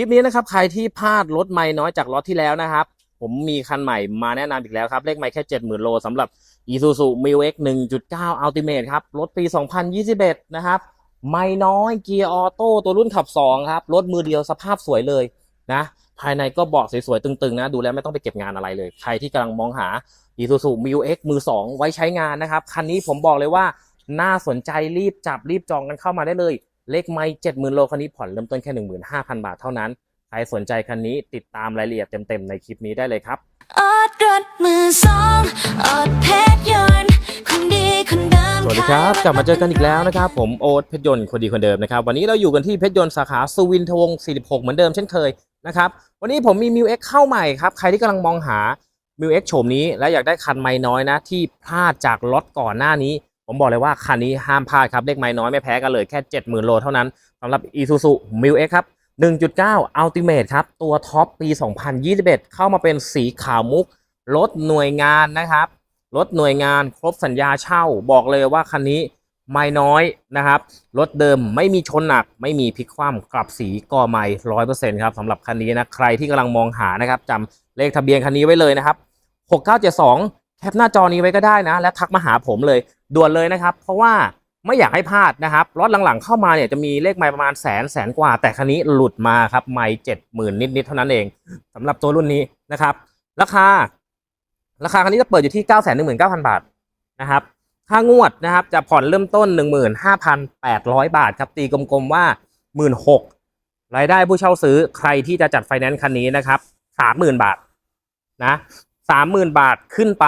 คลิปนี้นะครับใครที่พลาดรถไม่น้อยจากล็อตที่แล้วนะครับ ผมมีคันใหม่มาแนะนำอีกแล้วครับ เลขไม่แค่ 70,000 โลสำหรับ Isuzu m i l X 1.9 Ultimate ครับ รถปี 2021 นะครับ ไม่น้อยเกียร์ออโต้ตัวรุ่นขับ 2 ครับ รถมือเดียวสภาพสวยเลยนะ ภายในก็เบาะสวยๆ ตึงๆ นะ ดูแล้วไม่ต้องไปเก็บงานอะไรเลย ใครที่กำลังมองหา Isuzu m i l X มือ 2 ไว้ใช้งานนะครับ คันนี้ผมบอกเลยว่าน่าสนใจรีบจับรีบจองกันเข้ามาได้เลย เลขไม่70,000โลคันนี้ผ่อนเริ่มต้นแค่15,000บาทเท่านั้น ใครสนใจคันนี้ติดตามรายละเอียดเต็มๆในคลิปนี้ได้เลยครับออดรถมือสองออดเพชรยนต์คนดีคนเดิมสวัสดีครับกลับมาเจอกันอีกแล้วนะครับ ผมโอ๊ตเพชรยนต์คนดีคนเดิมนะครับ วันนี้เราอยู่กันที่เพชรยนต์สาขาสุวินทวงศ์46 เหมือนเดิมเช่นเคยนะครับวันนี้ผมมี m ิว X เข้าใหม่ครับใครที่กำลังมองหา m ิว X โฉมนี้และอยากได้คันไม่น้อยนะที่พลาดจากล็อตก่อนหน้านี้ ผมบอกเลยว่าคันนี้ห้ามพลาดครับเลขไม่น้อยไม่แพ้กันเลยแค่ 70,000 โลเท่านั้นสำหรับ Isuzu m i l X ครับ 1.9 Ultimate ครับ ตัวท็อปปี 2021 เข้ามาเป็นสีขาวมุกรถหน่วยงานนะครับรถหน่วยงานครบสัญญาเช่า บอกเลยว่าคันนี้ไม่น้อยนะครับรถเดิมไม่มีชนหนัก ไม่มีพลิกคว่ำกลับสีก่อใหม่ร้อยเปอร์เซ็นต์ครับสำหรับคันนี้นะใครที่กำลังมองหานะครับจำเลขทะเบียนคันนี้ไว้เลยนะครับ 6972 แคปหน้าจอนี้ไว้ก็ได้นะ และทักมาหาผมเลยด่วนเลยนะครับ เพราะว่าไม่อยากให้พลาดนะครับรถหลังๆเข้ามาเนี่ยจะมีเลขไมล์ประมาณแสนแสนกว่า แต่คันนี้หลุดมาครับไมล์เจ็ดหมื่นนิดๆเท่านั้นเองสำหรับตัวรุ่นนี้นะครับ ราคา ราคาคันนี้จะเปิดอยู่ที่9 1 9 0 0 0บาทนะครับค่างวดนะครับจะผ่อนเริ่มต้น15,800บาทครับตีกลมๆว่า16,000รายได้ผู้เช่าซื้อใครที่จะจัดไฟแนนซ์คันนี้นะครับ30,000บาทนะ 30,000 บาทขึ้นไป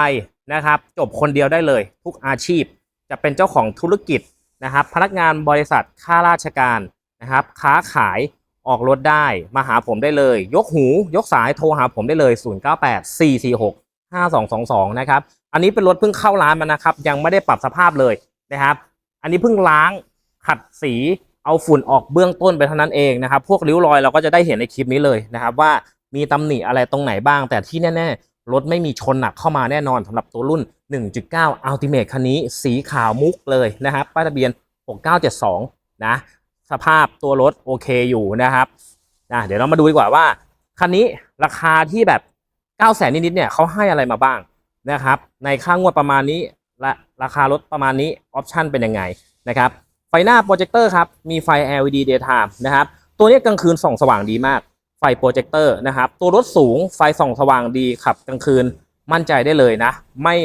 นะครับ จบคนเดียวได้เลย ทุกอาชีพจะเป็นเจ้าของธุรกิจนะครับ พนักงานบริษัทข้าราชการนะครับ ค้าขายออกรถได้มาหาผมได้เลย ยกหูยกสายโทรหาผมได้เลย 098 446 5222 นะครับ อันนี้เป็นรถเพิ่งเข้าร้านมานะครับ ยังไม่ได้ปรับสภาพเลยนะครับ อันนี้เพิ่งล้างขัดสีเอาฝุ่นออกเบื้องต้นไปเท่านั้นเองนะครับ พวกริ้วรอยเราก็จะได้เห็นในคลิปนี้เลยนะครับ ว่ามีตำหนิอะไรตรงไหนบ้าง แต่ที่แน่ๆรถไม่มีชนหนักเข้ามาแน่นอนสำหรับตัวรุ่น 1.9 Ultimate คันนี้สีขาวมุกเลยนะครับป้ายทะเบียน 6972 นะ สภาพตัวรถโอเคอยู่นะครับนะเดี๋ยวเรามาดูดีกว่าว่า คันนี้ราคาที่แบบ 9 0 0 0 0นนิดๆเนี่ยเขาให้อะไรมาบ้างนะครับ ในค่างวดประมาณนี้และราคารถประมาณนี้ออปชันเป็นยังไงนะครับไฟหน้าโปรเจคเตอร์ครับ มีไฟ LED daytime นะครับ ตัวนี้กลางคืนส่องสว่างดีมาก ไฟโปรเจคเตอร์นะครับ ตัวรถสูงไฟส่องสว่างดีขับกลางคืนมั่นใจได้เลยนะ ไม่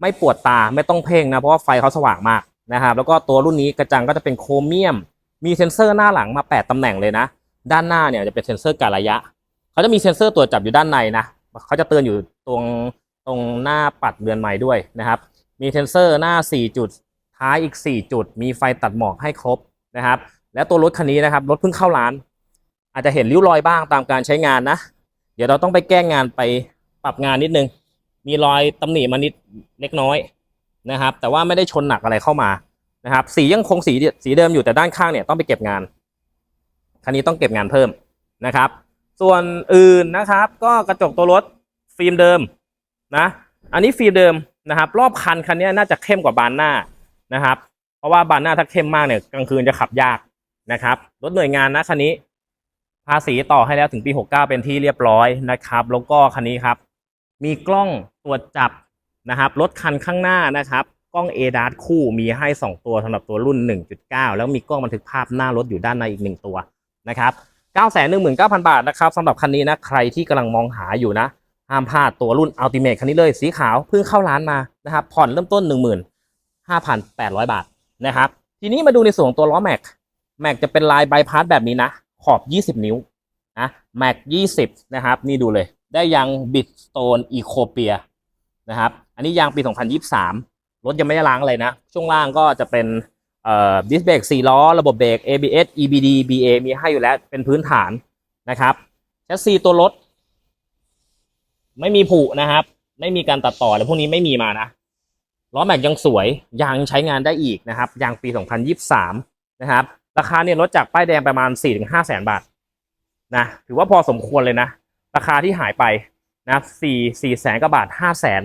ไม่ปวดตาไม่ต้องเพ่งนะเพราะว่าไฟเขาสว่างมากนะครับ แล้วก็ตัวรุ่นนี้กระจังก็จะเป็นโครเมียม มีเซ็นเซอร์หน้าหลังมา 8ตำแหน่งเลยนะ ด้านหน้าเนี่ยจะเป็นเซ็นเซอร์การระยะเขาจะมีเซ็นเซอร์ตัวจับอยู่ด้านในนะเขาจะเตือนอยู่ตรงตรงหน้าปัดเรือนไม้ด้วยนะครับ มีเซ็นเซอร์หน้า 4 จุดท้ายอีก 4 จุด มีไฟตัดหมอกให้ครบนะครับ แล้วตัวรถคันนี้นะครับรถเพิ่งเข้าร้าน อาจจะเห็นริ้วรอยบ้างตามการใช้งานนะ เดี๋ยวเราต้องไปแก้งานไปปรับงานนิดนึง มีรอยตำหนิมานิดเล็กน้อยนะครับ แต่ว่าไม่ได้ชนหนักอะไรเข้ามานะครับ สียังคงสีสีเดิมอยู่แต่ด้านข้างเนี่ยต้องไปเก็บงาน คันนี้ต้องเก็บงานเพิ่มนะครับ ส่วนอื่นนะครับ ก็กระจกตัวรถฟิล์มเดิมนะ อันนี้ฟิล์มเดิมนะครับ รอบคันคันนี้น่าจะเข้มกว่าบานหน้านะครับ เพราะว่าบานหน้าถ้าเข้มมากเนี่ยกลางคืนจะขับยากนะครับ รถหน่วยงานนะคันนี้ ภาษีต่อให้แล้วถึงปี 69 เป็นที่เรียบร้อยนะครับ แล้วก็คันนี้ครับ มีกล้องตรวจจับนะครับรถคันข้างหน้านะครับ กล้อง a d a s คู่มีให้ 2 ตัวสำหรับตัวรุ่น 1.9 แล้วมีกล้องบันทึกภาพหน้ารถอยู่ด้านในอีก 1 ตัวนะครับ 919,000 บาทนะครับสำหรับคันนี้นะใครที่กำลังมองหาอยู่นะห้ามพลาดตัวรุ่น Ultimate คันนี้เลยสีขาวเพิ่งเข้าร้านมานะครับผ่อนเริ่มต้น 15,800 บาทนะครับทีนี้มาดูในส่วนของตัวล้อแม็กแม็กจะเป็นลายใบพัดแบบนี้นะ ขอบ 20 นิ้วนะแม็ก20 นะครับ นี่ดูเลย ได้ยางบิดสโตนอีโคเปียนะครับ อันนี้ยางปี 2023 รถยังไม่ได้ล้างอะไรนะ ช่วงล่างก็จะเป็นเอ่อดิสเบรก4ล้อ ระบบเบรก ABS EBD BA มีให้อยู่แล้วเป็นพื้นฐานนะครับแชสซีตัวรถ ไม่มีผุนะครับ ไม่มีการตัดต่ออะไรพวกนี้ไม่มีมานะล้อแม็กยังสวยยางใช้งานได้อีกนะครับยางปี 2023 นะครับ ราคาเนี่ยลดจากป้ายแดงประมาณ4-5แสนบาทนะถือว่าพอสมควรเลยนะ ราคาที่หายไปนะ4 4แสนกว่าบาท5แสน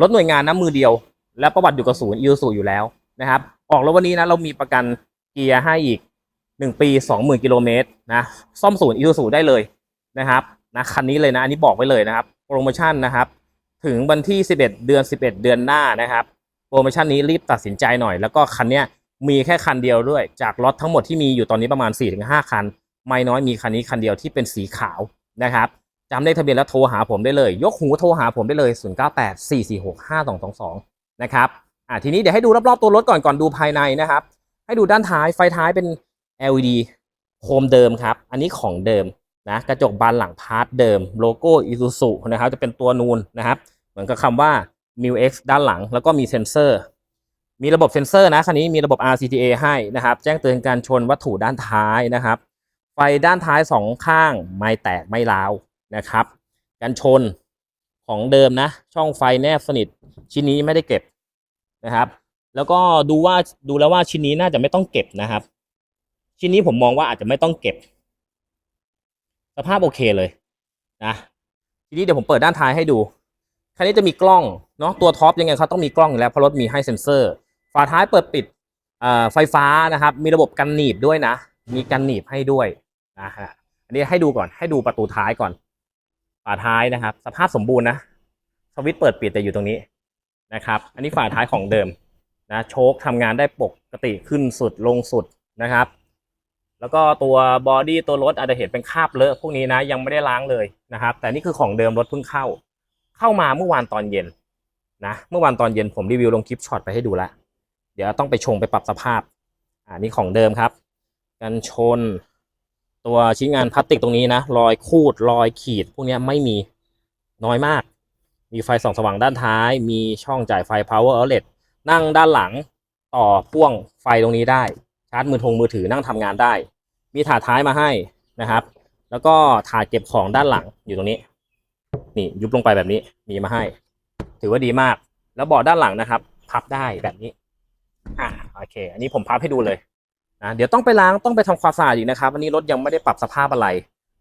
รถหน่วยงานน้ำมือเดียว และประวัติอยู่กับศูนย์ยูสูอยู่แล้วนะครับ ออกรถวันนี้นะเรามีประกันเกียร์ให้อีก1ปี20,000กิโลเมตรนะซ่อมศูนย์อีซูซูได้เลยนะครับนะคันนี้เลยนะอันนี้บอกไว้เลยนะครับ โปรโมชั่นนะครับ ถึงวันที่ 11 เดือน 11 เดือนหน้านะครับ โปรโมชั่นนี้รีบตัดสินใจหน่อย แล้วก็คันเนี้ย มีแค่คันเดียวด้วย จากล็อตทั้งหมดที่มีอยู่ตอนนี้ประมาณ 4-5 คัน ไม่น้อยมีคันนี้คันเดียวที่เป็นสีขาวนะครับจำเลขทะเบียนแล้วโทรหาผมได้เลย ยกหูโทรหาผมได้เลย 0984465222 นะครับอะทีนี้เดี๋ยวให้ดูรอบๆตัวรถก่อนก่อนดูภายในนะครับ ให้ดูด้านท้ายไฟท้ายเป็น LED โคมเดิมครับ อันนี้ของเดิมนะกระจกบานหลังพาร์ทเดิมโลโก้ Isuzu นะครับจะเป็นตัวนูนนะครับ เหมือนกับคำว่า m u x ด้านหลัง แล้วก็มีเซ็นเซอร์ มีระบบเซ็นเซอร์นะคันนี้มีระบบ RCTA ให้นะครับแจ้งเตือนการชนวัตถุด้านท้ายนะครับ ไฟด้านท้ายสองข้างไม่แตกไม่ร้าวนะครับกันชนของเดิมนะ ช่องไฟแนบสนิทชิ้นนี้ไม่ได้เก็บนะครับ แล้วก็ดูว่าดูแล้วว่าชิ้นนี้น่าจะไม่ต้องเก็บนะครับ ชิ้นนี้ผมมองว่าอาจจะไม่ต้องเก็บ สภาพโอเคเลยนะทีนี้เดี๋ยวผมเปิดด้านท้ายให้ดูคันนี้จะมีกล้องเนาะตัวท็อปยังไงเขาต้องมีกล้องอยู่แล้วเพราะรถมีให้เซ็นเซอร์ ฝาท้ายเปิดปิดไฟฟ้านะครับ มีระบบกันหนีบด้วยนะ มีกันหนีบให้ด้วยนะฮะอันนี้ให้ดูก่อนให้ดูประตูท้ายก่อน ฝาท้ายนะครับ สภาพสมบูรณ์นะสวิตช์เปิดปิดแต่อยู่ตรงนี้นะครับ อันนี้ฝาท้ายของเดิมนะโชคทำงานได้ปกติขึ้นสุดลงสุดนะครับ แล้วก็ตัวบอดี้ตัวรถอาจจะเห็นเป็นคราบเลอะพวกนี้นะยังไม่ได้ล้างเลยนะครับ แต่นี่คือของเดิมรถเพิ่งเข้า เข้ามาเมื่อวานตอนเย็นนะเมื่อวานตอนเย็นผมรีวิวลงคลิปช็อตไปให้ดูแล้ว เดี๋ยวต้องไปชงไปปรับสภาพอ่านี่ของเดิมครับ กันชน ตัวชิ้นงานพลาสติกตรงนี้นะ รอยคูดรอยขีด พวกนี้ไม่มีน้อยมาก มีไฟส่องสว่างด้านท้าย มีช่องจ่ายไฟ power outlet นั่งด้านหลังต่อพ่วงไฟตรงนี้ได้ ชาร์จมือทงมือถือนั่งทำงานได้ มีถาดท้ายมาให้นะครับ แล้วก็ถาดเก็บของด้านหลังอยู่ตรงนี้ นี่ยุบลงไปแบบนี้มีมาให้ ถือว่าดีมาก แล้วเบาะด้านหลังนะครับ พับได้แบบนี้ อ่าโอเค อันนี้ผมพับให้ดูเลยนะเดี๋ยวต้องไปล้างต้องไปทำความสะอาดอีกนะครับอันนี้รถยังไม่ได้ปรับสภาพอะไร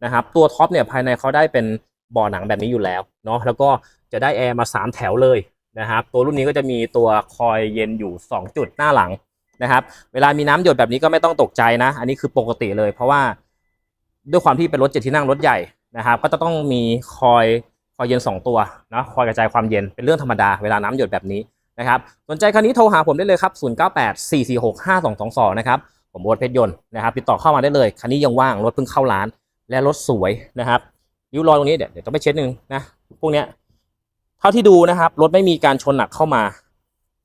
นะครับ ตัวท็อปเนี่ยภายในเขาได้เป็นเบาะหนังแบบนี้อยู่แล้วเนาะแล้วก็จะได้แอร์มาสามแถวเลยนะครับ ตัวรุ่นนี้ก็จะมีตัวคอยเย็นอยู่ 2 จุดหน้าหลังนะครับ เวลามีน้ำหยดแบบนี้ก็ไม่ต้องตกใจนะ อันนี้คือปกติเลย เพราะว่าด้วยความที่เป็นรถเจ็ดที่นั่งรถใหญ่นะครับ ก็จะต้องมีคอยคอยเย็น 2 ตัวนะคอยกระจายความเย็นเป็นเรื่องธรรมดาเวลาน้ำหยดแบบนี้ นะครับสนใจคันนี้โทรหาผมได้เลยครับ 0984465222 นะครับ ผมโอ๊ตเพชรยนต์นะครับ ติดต่อเข้ามาได้เลย คันนี้ยังว่างรถเพิ่งเข้าร้าน และรถสวยนะครับริ้วรอยตรงนี้เดี๋ยวเดี๋ยวต้องไปเช็ดหนึ่งนะพวกเนี้ยเท่าที่ดูนะครับรถไม่มีการชนหนักเข้ามา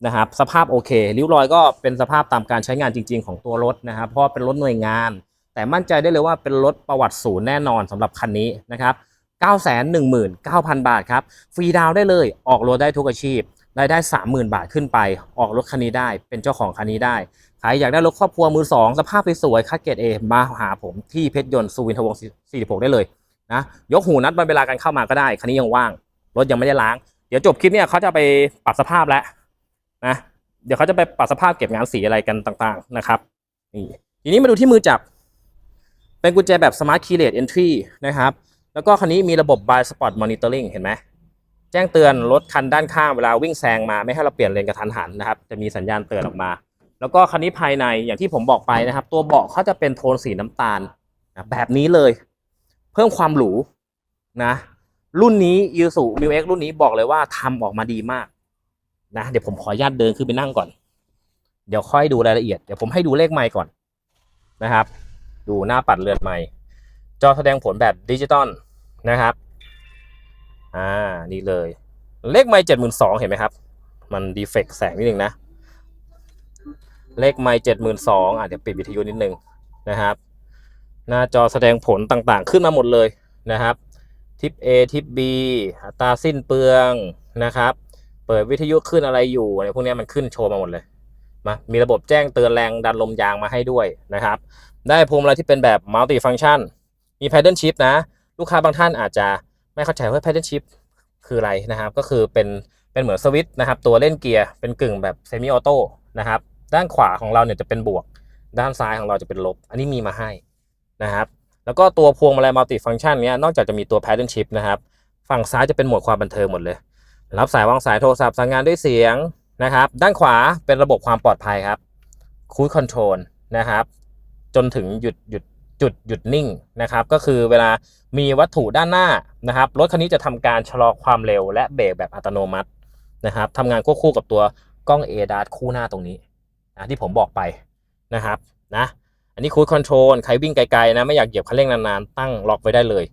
นะครับ สภาพโอเคริ้วรอยก็เป็นสภาพตามการใช้งานจริง ๆ ของตัวรถนะครับ เพราะเป็นรถหน่วยงาน แต่มั่นใจได้เลยว่าเป็นรถประวัติศูนย์แน่นอนสำหรับคันนี้นะครับ919,000 บาทครับฟรีดาวน์ได้เลยออกรถได้ทุกอาชีพ รายได้ 30,000 บาทขึ้นไป ออกรถคันนี้ได้ เป็นเจ้าของคันนี้ได้ ใครอยากได้รถครอบครัวมือสองสภาพสวยๆคัดเกรดเอมาหาผมที่เพชรยนต์สุวินทวงศ์46 ได้เลยนะ ยกหูนัดวันเวลาการเข้ามาก็ได้ คันนี้ยังว่าง รถยังไม่ได้ล้าง เดี๋ยวจบคลิปเนี่ยเขาจะไปปรับสภาพแล้วนะ เดี๋ยวเขาจะไปปรับสภาพเก็บงานสีอะไรกันต่างๆนะครับนี่ทีนี้มาดูที่มือจับ เป็นกุญแจแบบ Smart Keyless Entry นะครับ แล้วก็คันนี้มีระบบ Blind Spot Monitoring เห็นไหม จ้งเตือนรถคันด้านข้างเวลาวิ่งแซงมาไม่ให้เราเปลี่ยนเลนกระทันหันนะครับ จะมีสัญญาณเตือนออกมา แล้วก็คันนี้ภายในอย่างที่ผมบอกไปนะครับ ตัวเบาะเขาจะเป็นโทนสีน้ำตาลแบบนี้เลย เพิ่มความหรูนะ รุ่นนี้ i s u m u x รุ่นนี้บอกเลยว่าทำออกมาดีมากนะเดี๋ยวผมขออนุญาตเดินขึ้นไปนั่งก่อน เดี๋ยวค่อยดูรายละเอียดเดี๋ยวผมให้ดูเลขไมค์ก่อนนะครับ ดูหน้าปัดเรือนไมค์จอแสดงผลแบบดิจิตอลนะครับ อ่า นี่เลย เลขไม่เจ็ดหมื่นสองเห็นไหมครับ มันดีเฟกแสงนิดนึงนะ เลขไม่เจ็ดหมื่นสองอะเดี๋ยวปิดวิทยุนิดนึงนะครับ หน้าจอแสดงผลต่างๆ ขึ้นมาหมดเลยนะครับ ทิป A ทิป B อัตราสิ้นเปลืองนะครับ เปิดวิทยุขึ้นอะไรอยู่อะไรพวกนี้มันขึ้นโชว์มาหมดเลยมามีระบบแจ้งเตือนแรงดันลมยางมาให้ด้วยนะครับ ได้พวงมาลัยที่เป็นแบบมัลติฟัง c t ชัน มี paddle shift นะ ลูกค้าบางท่านอาจจะ ไม่เข้าใจว่า paddle shift คืออะไรนะครับ ก็คือเป็นเป็นเหมือนสวิตช์นะครับ ตัวเล่นเกียร์เป็นกึ่งแบบเซมิออโต้นะครับ ด้านขวาของเราเนี่ยจะเป็นบวก ด้านซ้ายของเราจะเป็นลบ อันนี้มีมาให้นะครับ แล้วก็ตัวพวงมาลัยมัลติฟัง c t ชันเนี้ยนอกจากจะมีตัว paddle shift นะครับ ฝั่งซ้ายจะเป็นโหมดความบันเทิงหมดเลย รับสายวางสายโทรศัพท์สั่งงานด้วยเสียงนะครับ ด้านขวาเป็นระบบความปลอดภัยครับคู i คอนโทรลนะครับ จนถึงหยุดหยุด จุดหยุดนิ่งนะครับ ก็คือเวลามีวัตถุด้านหน้านะครับรถคันนี้จะทำการชะลอความเร็วและเบรกแบบอัตโนมัตินะครับทำงานควบคู่กับตัวกล้อง a d a s คู่หน้าตรงนี้นะที่ผมบอกไปนะครับนะอันนี้คู i คอนโทรลใครวิ่งไกลๆนะไม่อยากเหยียบคันเร่งนานๆ ตั้งล็อกไว้ได้เลย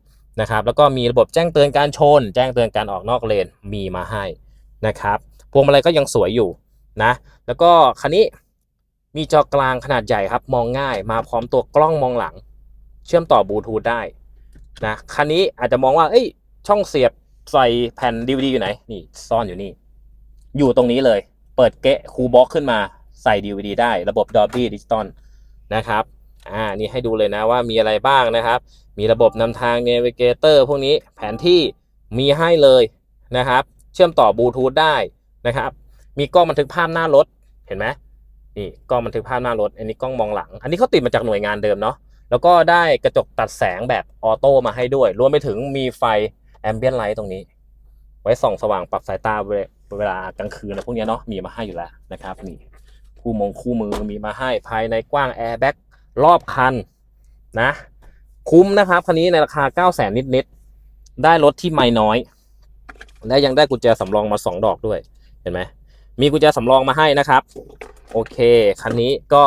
นะครับ แล้วก็มีระบบแจ้งเตือนการชน แจ้งเตือนการออกนอกเลนมีมาให้นะครับพวงมาลัยก็ยังสวยอยู่นะ แล้วก็คันนี้มีจอกลางขนาดใหญ่ครับมองง่าย มาพร้อมตัวกล้องมองหลัง เชื่อมต่อบลูทูธได้นะคันนี้อาจจะมองว่า เอ้ย ช่องเสียบใส่แผ่น DVD อยู่ไหน นี่ซ่อนอยู่นี่ อยู่ตรงนี้เลย เปิดเกะคูบ็อกขึ้นมาใส่ DVD ได้ระบบ Dolby Digital นะครับ อ่า นี่ให้ดูเลยนะว่ามีอะไรบ้างนะครับ มีระบบนำทาง Navigator พวกนี้แผนที่มีให้เลยนะครับ เชื่อมต่อบลูทูธได้นะครับ มีกล้องบันทึกภาพหน้ารถ เห็นไหมนี่กล้องบันทึกภาพหน้ารถ อันนี้กล้องมองหลัง อันนี้เขาติดมาจากหน่วยงานเดิมเนาะ แล้วก็ได้กระจกตัดแสงแบบออโต้มาให้ด้วย รวมไปถึงมีไฟแอมเบียนไลท์ตรงนี้ ไว้ส่องสว่างปรับสายตาเวลากลางคืนอะไรพวกนี้เนาะมีมาให้อยู่แล้วนะครับนี่คู่มงคู่มือมีมาให้ภายในกว้างแอร์แบ็กรอบคันนะคุ้มนะครับคันนี้ในราคา 9 0 0 0 0 0นิดๆ ได้รถที่ไม่น้อย และยังได้กุญแจสำรองมา 2 ดอกด้วย เห็นไหม มีกุญแจสำรองมาให้นะครับ โอเค คันนี้ก็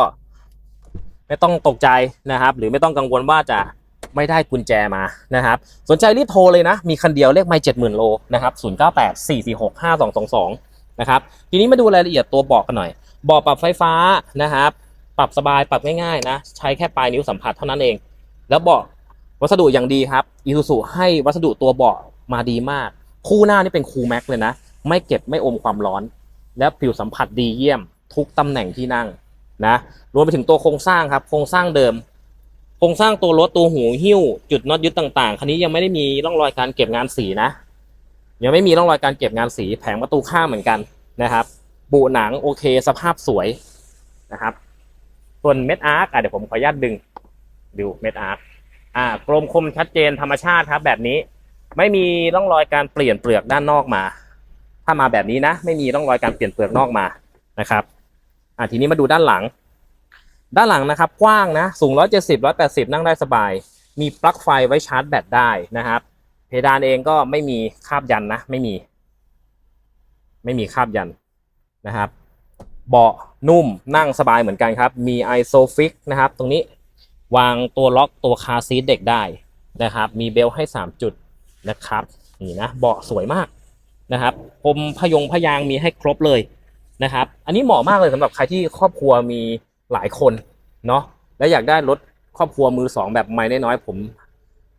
ไม่ต้องตกใจนะครับ หรือไม่ต้องกังวลว่าจะไม่ได้กุญแจมานะครับ สนใจรีบโทรเลยนะ มีคันเดียวเลขไม่เจ็ดหมื่นโลนะครับศูนย์เก้าแปดสี่สี่หกห้าสองสองสองนะครับทีนี้มาดูรายละเอียดตัวเบาะกันหน่อยเบาะปรับไฟฟ้านะครับ ปรับสบายปรับง่ายๆนะ ใช้แค่ปลายนิ้วสัมผัสเท่านั้นเอง แล้วเบาะวัสดุอย่างดีครับอีซูซูให้วัสดุตัวเบาะมาดีมาก คู่หน้านี่เป็นคูลแม็กเลยนะ ไม่เก็บไม่อมความร้อน และผิวสัมผัสดีเยี่ยม ทุกตำแหน่งที่นั่ง นะรวมไปถึงตัวโครงสร้างครับ โครงสร้างเดิม โครงสร้างตัวรถตัวหูหิ้ว จุดน็อตยึดต่างๆ คันนี้ยังไม่ได้มีร่องรอยการเก็บงานสีนะ ยังไม่มีร่องรอยการเก็บงานสีแผงประตูข้างเหมือนกันนะครับ บุหนังโอเคสภาพสวยนะครับ ส่วนเม็ดอาร์คเดี๋ยวผมขออนุญาตดึงดูเม็ดอาร์คอ่ากลมคมชัดเจนธรรมชาติครับ แบบนี้ไม่มีร่องรอยการเปลี่ยนเปลือกด้านนอกมา ถ้ามาแบบนี้นะ ไม่มีร่องรอยการเปลี่ยนเปลือกนอกมานะครับ อะทีนี้มาดูด้านหลัง ด้านหลังนะครับกว้างนะสูง 170 180 นั่งได้สบาย มีปลั๊กไฟไว้ชาร์จแบตได้นะครับ เพดานเองก็ไม่มีคาบยันนะ ไม่มี ไม่มีคาบยันนะครับ เบาะนุ่มนั่งสบายเหมือนกันครับ มี isofix นะครับ ตรงนี้วางตัวล็อกตัวคาซีทเด็กได้นะครับ มีเบลให้ 3 จุดนะครับ นี่นะ เบาะสวยมากนะครับพรมพยงพยางมีให้ครบเลย นะครับ อันนี้เหมาะมากเลยสำหรับใครที่ครอบครัวมีหลายคนเนาะและอยากได้รถครอบครัวมือสองแบบไม่น้อยผม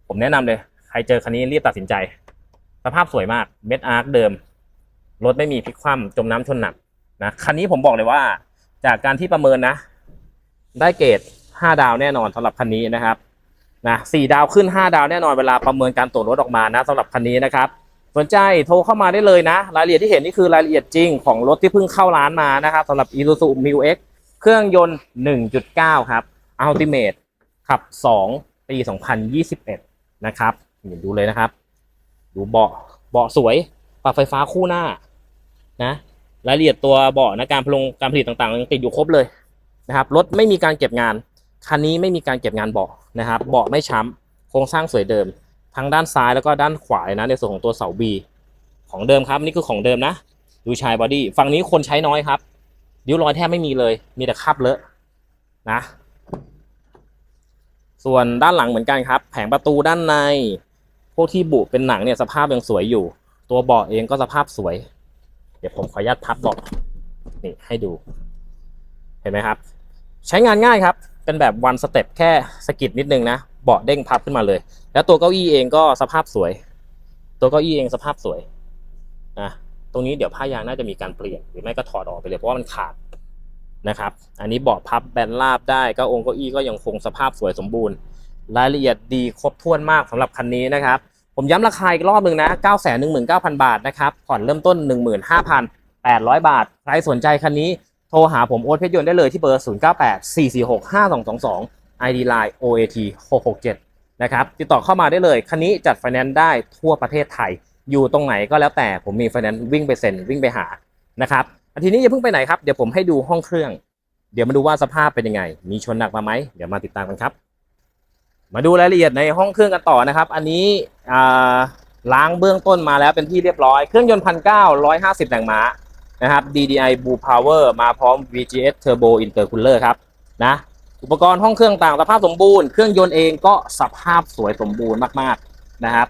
ผมแนะนำเลย ใครเจอคันนี้รีบตัดสินใจ สภาพสวยมากเม็ดอาร์คเดิม รถไม่มีพลิกคว่ำจมน้ำชนหนักนะคันนี้ผมบอกเลยว่า จากการที่ประเมินนะ ได้เกรด5ดาวแน่นอนสำหรับคันนี้นะครับนะสี่ดาวขึ้น 5 ดาวแน่นอนเวลาประเมินการตรวจรถออกมานะสำหรับคันนี้นะครับ สนใจโทรเข้ามาได้เลยนะ รายละเอียดที่เห็นนี่คือรายละเอียดจริงของรถที่เพิ่งเข้าร้านมานะครับสำหรับ Isuzu Mu X เครื่องยนต์ 1.9 ครับ Ultimate ขับ 2 ปี 2021 นะครับนี่ดูเลยนะครับ ดูเบาะเบาะสวยปรับไฟฟ้าคู่หน้านะรายละเอียดตัวเบาะนะการพลงการผลิตต่างๆยังติดอยู่ครบเลยนะครับรถไม่มีการเก็บงานคันนี้ไม่มีการเก็บงานเบาะนะครับเบาะไม่ช้ำโครงสร้างสวยเดิม ทั้งด้านซ้ายแล้วก็ด้านขวานะในส่วนของตัวเสาบีของเดิมครับนี่คือของเดิมนะดูชายบอดี้ฝั่งนี้คนใช้น้อยครับริ้วรอยแทบไม่มีเลย มีแต่คราบเลอะนะ ส่วนด้านหลังเหมือนกันครับ แผงประตูด้านใน พวกที่บุเป็นหนังเนี่ยสภาพยังสวยอยู่ ตัวเบาะเองก็สภาพสวย เดี๋ยวผมขออนุญาตพับเบาะนี่ให้ดู เห็นไหมครับ ใช้งานง่ายครับ เป็นแบบวันสเต็ปแค่สกิดนิดนึงนะเบาะเด้งพับขึ้นมาเลย แล้วตัวเก้าอี้เองก็สภาพสวย ตัวเก้าอี้เองสภาพสวยนะตรงนี้เดี๋ยวผ้ายางน่าจะมีการเปลี่ยนหรือไม่ก็ถอดออกไปเลยเพราะว่ามันขาดนะครับ อันนี้เบาะพับแบนราบได้ก็องค์เก้าอี้ก็ยังคงสภาพสวยสมบูรณ์ รายละเอียดดีครบถ้วนมากสำหรับคันนี้นะครับ ผมย้ำราคาอีกรอบหนึ่งนะ9 1 9 0 0 0 บาทนะครับผ่อนเริ่มต้น 15,800 บาท ใครสนใจคันนี้ โทรหาผมโอ๊ตเพชรยนต์ได้เลยที่เบอร์ 0984465222 ID Line OAT 667นะครับติดต่อเข้ามาได้เลย คันนี้จัดไฟแนนซ์ได้ทั่วประเทศไทย อยู่ตรงไหนก็แล้วแต่ผมมีไฟแนนซ์วิ่งไปเซ็นวิ่งไปหานะครับอะทีนี้อย่าเพิ่งไปไหนครับ เดี๋ยวผมให้ดูห้องเครื่อง เดี๋ยวมาดูว่าสภาพเป็นยังไง มีชนหนักมาไหมเดี๋ยวมาติดตามกันครับ มาดูรายละเอียดในห้องเครื่องกันต่อนะครับ อันนี้ล้างเบื้องต้นมาแล้วเป็นที่เรียบร้อย เครื่องยนต์พันเก้าร้อยห้าสิบแรงม้า นะครับ DDI Blue Power มาพร้อม VGS Turbo Intercooler ครับนะอุปกรณ์ห้องเครื่องต่างสภาพสมบูรณ์ เครื่องยนต์เองก็สภาพสวยสมบูรณ์มากๆนะครับ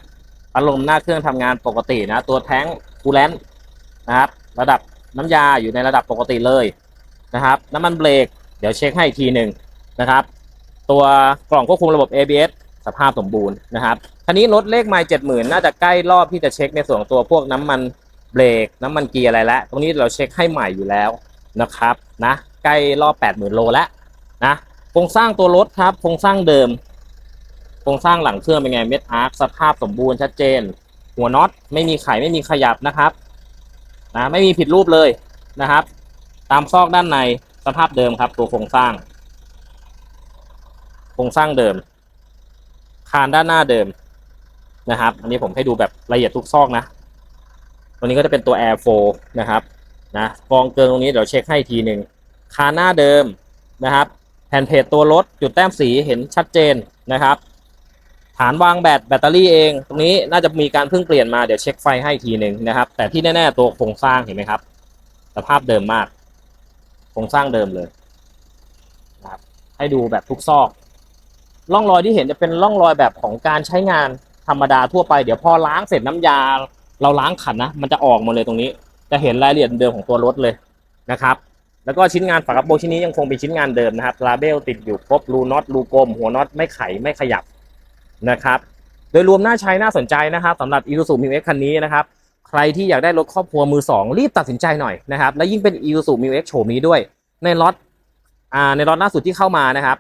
พัดลมหน้าเครื่องทำงานปกตินะ ตัวแท้งคูลเลนต์นะครับระดับน้ำยาอยู่ในระดับปกติเลยนะครับ น้ำมันเบรกเดี๋ยวเช็คให้อีกทีหนึ่งนะครับ ตัวกล่องควบคุมระบบ ABS สภาพสมบูรณ์นะครับคันนี้รถเลขไมล์เจ็ดหมื่นน่าจะใกล้รอบที่จะเช็คในส่วนตัวพวกน้ำมัน เบรกน้ำมันเกียร์อะไรแล้วตรงนี้เราเช็คให้ใหม่อยู่แล้วนะครับนะใกล้รอบ 80,000 โลแล้วนะโครงสร้างตัวรถครับโครงสร้างเดิมโครงสร้างหลังเครื่องเป็นไงเม็ดอาร์คสภาพสมบูรณ์ชัดเจน หัวน็อตไม่มีไขไม่มีขยับนะครับนะไม่มีผิดรูปเลยนะครับ ตามซอกด้านในสภาพเดิมครับตัวโครงสร้าง โครงสร้างเดิม คานด้านหน้าเดิมนะครับ อันนี้ผมให้ดูแบบละเอียดทุกซอกนะ ตัวนี้ก็จะเป็นตัว Air 4นะครับนะกองเกินตรงนี้เดี๋ยวเช็คให้ทีหนึ่งคานหน้าเดิมนะครับ แผ่นเพจตัวรถจุดแต้มสีเห็นชัดเจนนะครับ ฐานวางแบตแบตเตอรี่เอง ตรงนี้น่าจะมีการเพิ่งเปลี่ยนมาเดี๋ยวเช็คไฟให้ทีหนึ่งนะครับ แต่ที่แน่ๆตัวโครงสร้างเห็นไหมครับ สภาพเดิมมาก โครงสร้างเดิมเลยนะครับให้ดูแบบทุกซอกร่องรอยที่เห็นจะเป็นร่องรอยแบบของการใช้งานธรรมดาทั่วไปเดี๋ยวพอล้างเสร็จน้ำยา เราล้างขันนะ มันจะออกหมดเลยตรงนี้ จะเห็นรายละเอียดเดิมของตัวรถเลยนะครับ แล้วก็ชิ้นงานฝากระโปรงชิ้นนี้ยังคงเป็นชิ้นงานเดิมนะครับลาเบลติดอยู่ครบรูน็อตรูกลม หัวน็อตไม่ไขไม่ขยับนะครับ โดยรวมน่าใช้น่าสนใจนะครับสำหรับ Isuzu m i x คันนี้นะครับ ใครที่อยากได้รถครอบครัวมือสองรีบตัดสินใจหน่อยนะครับ และยิ่งเป็น Isuzu m i x โฉมนี้ด้วย ในล็อตอ่าในล็อตล่าสุดที่เข้ามานะครับ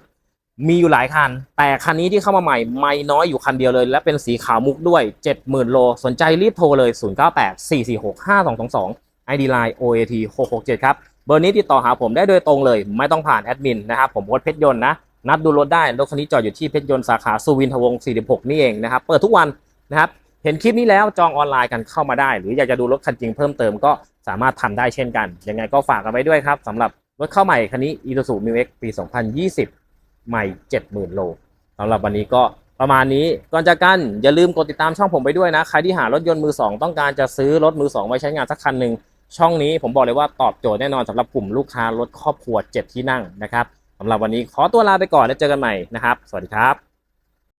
มีอยู่หลายคัน แต่คันนี้ที่เข้ามาใหม่ไม่น้อยอยู่คันเดียวเลย และเป็นสีขาวมุกด้วย 70,000 โล สนใจรีบโทรเลย 098 446 5222 ID Line OAT 667 ครับ เบอร์นี้ติดต่อหาผมได้โดยตรงเลย ไม่ต้องผ่านแอดมินนะครับผมโอ๊ตเพชรยนต์นะ นัดดูรถได้ รถคันนี้จอดอยู่ที่เพชรยนต์สาขาสุวินทวงศ์46 นี่เองนะครับ เปิดทุกวันนะครับเห็นคลิปนี้แล้วจองออนไลน์กันเข้ามาได้ หรืออยากจะดูรถคันจริงเพิ่มเติมก็สามารถทำได้เช่นกันยังไงก็ฝากกันไว้ด้วยครับสำหรับรถเข้าใหม่คันนี้ Isuzu Mu X ปี 2020 ใหม่70,000โลสำหรับวันนี้ก็ประมาณนี้ก่อนจากกันอย่าลืมกดติดตามช่องผมไปด้วยนะ ใครที่หารถยนต์มือ2ต้องการจะซื้อรถมือ2ไว้ใช้งานสักคันหนึ่งช่องนี้ผมบอกเลยว่าตอบโจทย์แน่นอนสำหรับกลุ่มลูกค้ารถครอบครัว 7 ที่นั่งนะครับสำหรับวันนี้ขอตัวลาไปก่อนแล้วเจอกันใหม่นะครับ สวัสดีครับ